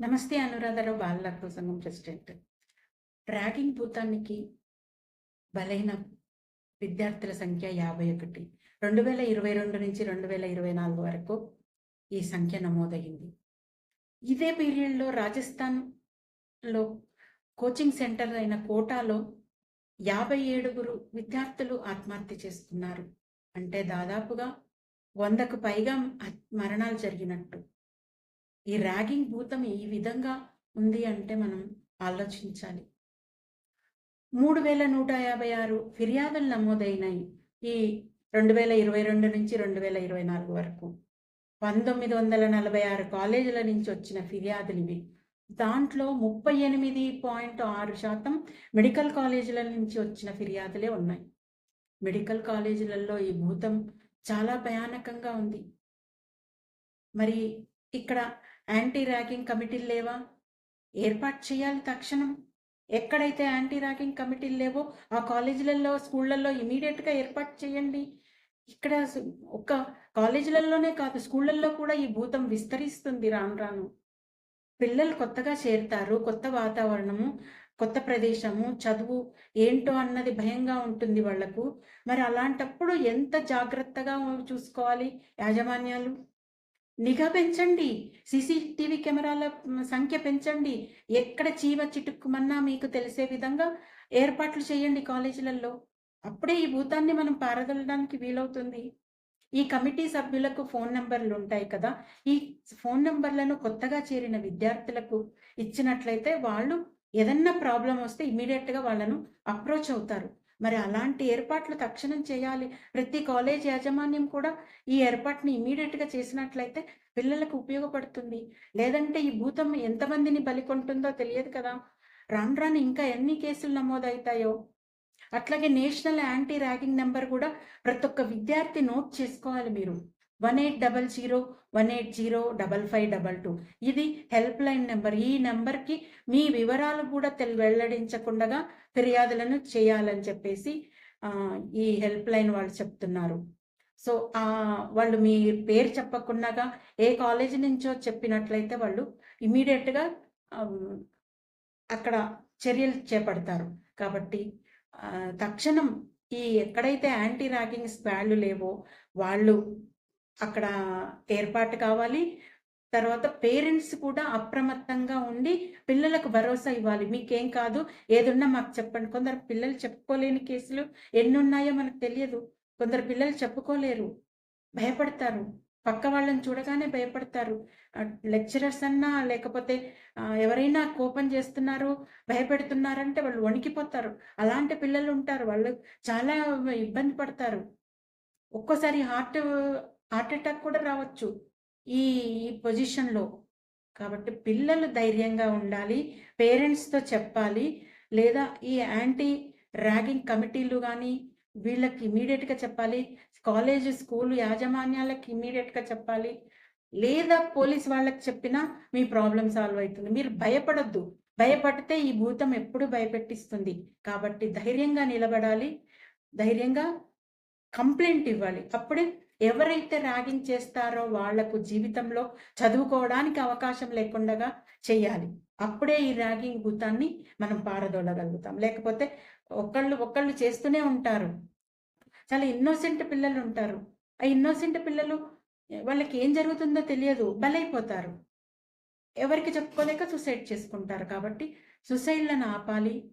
నమస్తే అనురాధరావు బాలలక్ష్మ సంఘం president. Ragging భూతానికి బలైన విద్యార్థుల సంఖ్య యాభై ఒకటి. రెండు వేల ఇరవై రెండు నుంచి రెండు వేల ఇరవై నాలుగు వరకు ఈ సంఖ్య నమోదైంది. ఇదే పీరియడ్లో రాజస్థాన్లో కోచింగ్ సెంటర్ అయిన కోటాలో యాభై ఏడుగురు విద్యార్థులు ఆత్మహత్య చేసుకున్నారు. అంటే దాదాపుగా వందకు పైగా మరణాలు జరిగినట్టు. ఈ ర్యాగింగ్ భూతం ఈ విధంగా ఉంది అంటే మనం ఆలోచించాలి. మూడు వేల నూట యాభై ఆరు ఫిర్యాదులు నమోదైనాయి ఈ రెండు వేల ఇరవై రెండు నుంచి రెండు వేల ఇరవై నాలుగు వరకు. పంతొమ్మిది వందల నలభై ఆరు కాలేజీల నుంచి వచ్చిన ఫిర్యాదులు ఇవి. దాంట్లో ముప్పై ఎనిమిది పాయింట్ ఆరు శాతం మెడికల్ కాలేజీల నుంచి వచ్చిన ఫిర్యాదులే ఉన్నాయి. మెడికల్ కాలేజీలలో ఈ భూతం చాలా భయానకంగా ఉంది. మరి ఇక్కడ యాంటీ ర్యాగింగ్ కమిటీలు లేవా? ఏర్పాటు చేయాలి తక్షణం. ఎక్కడైతే యాంటీ ర్యాగింగ్ కమిటీలు లేవో ఆ కాలేజీలలో స్కూళ్ళల్లో ఇమీడియట్గా ఏర్పాటు చేయండి. ఇక్కడ ఒక కాలేజీలలోనే కాదు స్కూళ్ళల్లో కూడా ఈ భూతం విస్తరిస్తుంది రాను రాను. పిల్లలు కొత్తగా చేరుతారు కొత్త వాతావరణము కొత్త ప్రదేశము చదువు ఏంటో అన్నది భయంగా ఉంటుంది వాళ్ళకు. మరి అలాంటప్పుడు ఎంత జాగ్రత్తగా చూసుకోవాలి యాజమాన్యాలు? నిఘా పెంచండి. సీసీటీవీ కెమెరాల సంఖ్య పెంచండి. ఎక్కడ చీవ చిటుక్కుమన్నా మీకు తెలిసే విధంగా ఏర్పాట్లు చేయండి కాలేజీలలో. అప్పుడే ఈ భూతాన్ని మనం పారదలడానికి వీలవుతుంది. ఈ కమిటీ సభ్యులకు ఫోన్ నెంబర్లు ఉంటాయి కదా. ఈ ఫోన్ నెంబర్లను కొత్తగా చేరిన విద్యార్థులకు ఇచ్చినట్లయితే వాళ్ళు ఏదన్నా ప్రాబ్లం వస్తే ఇమీడియట్గా వాళ్ళను అప్రోచ్ అవుతారు. మరి అలాంటి ఏర్పాట్లు తక్షణం చేయాలి. ప్రతి కాలేజ్ యాజమాన్యం కూడా ఈ ఏర్పాటుని ఇమీడియట్గా చేసినట్లయితే పిల్లలకు ఉపయోగపడుతుంది. లేదంటే ఈ భూతం ఎంతమందిని బలికొంటుందో తెలియదు కదా. రాను రాను ఇంకా ఎన్ని కేసులు నమోదవుతాయో. అట్లాగే నేషనల్ యాంటీ ర్యాగింగ్ నెంబర్ కూడా ప్రతి ఒక్క విద్యార్థి నోట్ చేసుకోవాలి మీరు. One eight double zero one eight zero double five double two ఇది హెల్ప్ లైన్ నెంబర్ ఈ నెంబర్కి మీ వివరాలు కూడా తెల్ వెల్లడించకుండా ఫిర్యాదులను చేయాలని చెప్పేసి ఈ హెల్ప్ లైన్ వాళ్ళు చెప్తున్నారు. సో వాళ్ళు మీ పేరు చెప్పకుండా ఏ కాలేజీ నుంచో చెప్పినట్లయితే వాళ్ళు ఇమీడియట్గా అక్కడ చర్యలు చేపడతారు. కాబట్టి తక్షణం ఈ ఎక్కడైతే యాంటీ ర్యాగింగ్ స్పాళ్ళు లేవో వాళ్ళు అక్కడ ఏర్పాటు కావాలి. తర్వాత పేరెంట్స్ కూడా అప్రమత్తంగా ఉండి పిల్లలకు భరోసా ఇవ్వాలి. మీకేం కాదు ఏదున్నా మాకు చెప్పండి. కొందరు పిల్లలు చెప్పుకోలేని కేసులు ఎన్ని ఉన్నాయో మనకు తెలియదు. కొందరు పిల్లలు చెప్పుకోలేరు. భయపడతారు. పక్క వాళ్ళని చూడగానే భయపడతారు. లెక్చరర్స్ అన్నా లేకపోతే ఎవరైనా కోపం చేస్తున్నారు భయపెడుతున్నారంటే వాళ్ళు వణికిపోతారు. అలాంటి పిల్లలు ఉంటారు. వాళ్ళు చాలా ఇబ్బంది పడతారు. ఒక్కోసారి హార్ట్ హార్ట్ అటాక్ కూడా రావచ్చు. ఈ పొజిషన్లో కాబట్టి పిల్లలు ధైర్యంగా ఉండాలి. పేరెంట్స్తో చెప్పాలి. లేదా ఈ యాంటీ ర్యాగింగ్ కమిటీలు కానీ వీళ్ళకి ఇమీడియట్గా చెప్పాలి. కాలేజ్ స్కూల్ యాజమాన్యాలకి ఇమీడియట్గా చెప్పాలి. లేదా పోలీస్ వాళ్ళకి చెప్పినా మీ ప్రాబ్లం సాల్వ్ అవుతుంది. మీరు భయపడద్దు. భయపడితే ఈ భూతం ఎప్పుడు భయపెట్టిస్తుంది. కాబట్టి ధైర్యంగా నిలబడాలి. ధైర్యంగా కంప్లైంట్ ఇవ్వాలి. అప్పుడే ఎవరైతే ర్యాగింగ్ చేస్తారో వాళ్ళకు జీవితంలో చదువుకోవడానికి అవకాశం లేకుండా చేయాలి. అప్పుడే ఈ ర్యాగింగ్ భూతాన్ని మనం పారదోలగలుగుతాం. లేకపోతే ఒకళ్ళు ఒకళ్ళు చేస్తూనే ఉంటారు. చాలా ఇన్నోసెంట్ పిల్లలు ఉంటారు. ఆ ఇన్నోసెంట్ పిల్లలు వాళ్ళకి ఏం జరుగుతుందో తెలియదు. బలైపోతారు. ఎవరికి చెప్పుకోలేక సూసైడ్ చేసుకుంటారు కాబట్టి సూసైడ్లను ఆపాలి.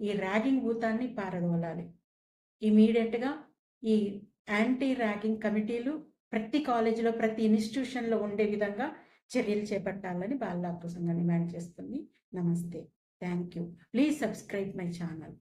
ఈ ర్యాగింగ్ భూతాన్ని పారదోలాలి. ఇమీడియట్గా ఈ యాంటీ ర్యాగింగ్ కమిటీలు ప్రతి కాలేజీలో ప్రతి ఇన్స్టిట్యూషన్లో ఉండే విధంగా చర్యలు చేపట్టాలని బాల సంఘం డిమాండ్ చేస్తుంది. నమస్తే. Thank you please subscribe my channel.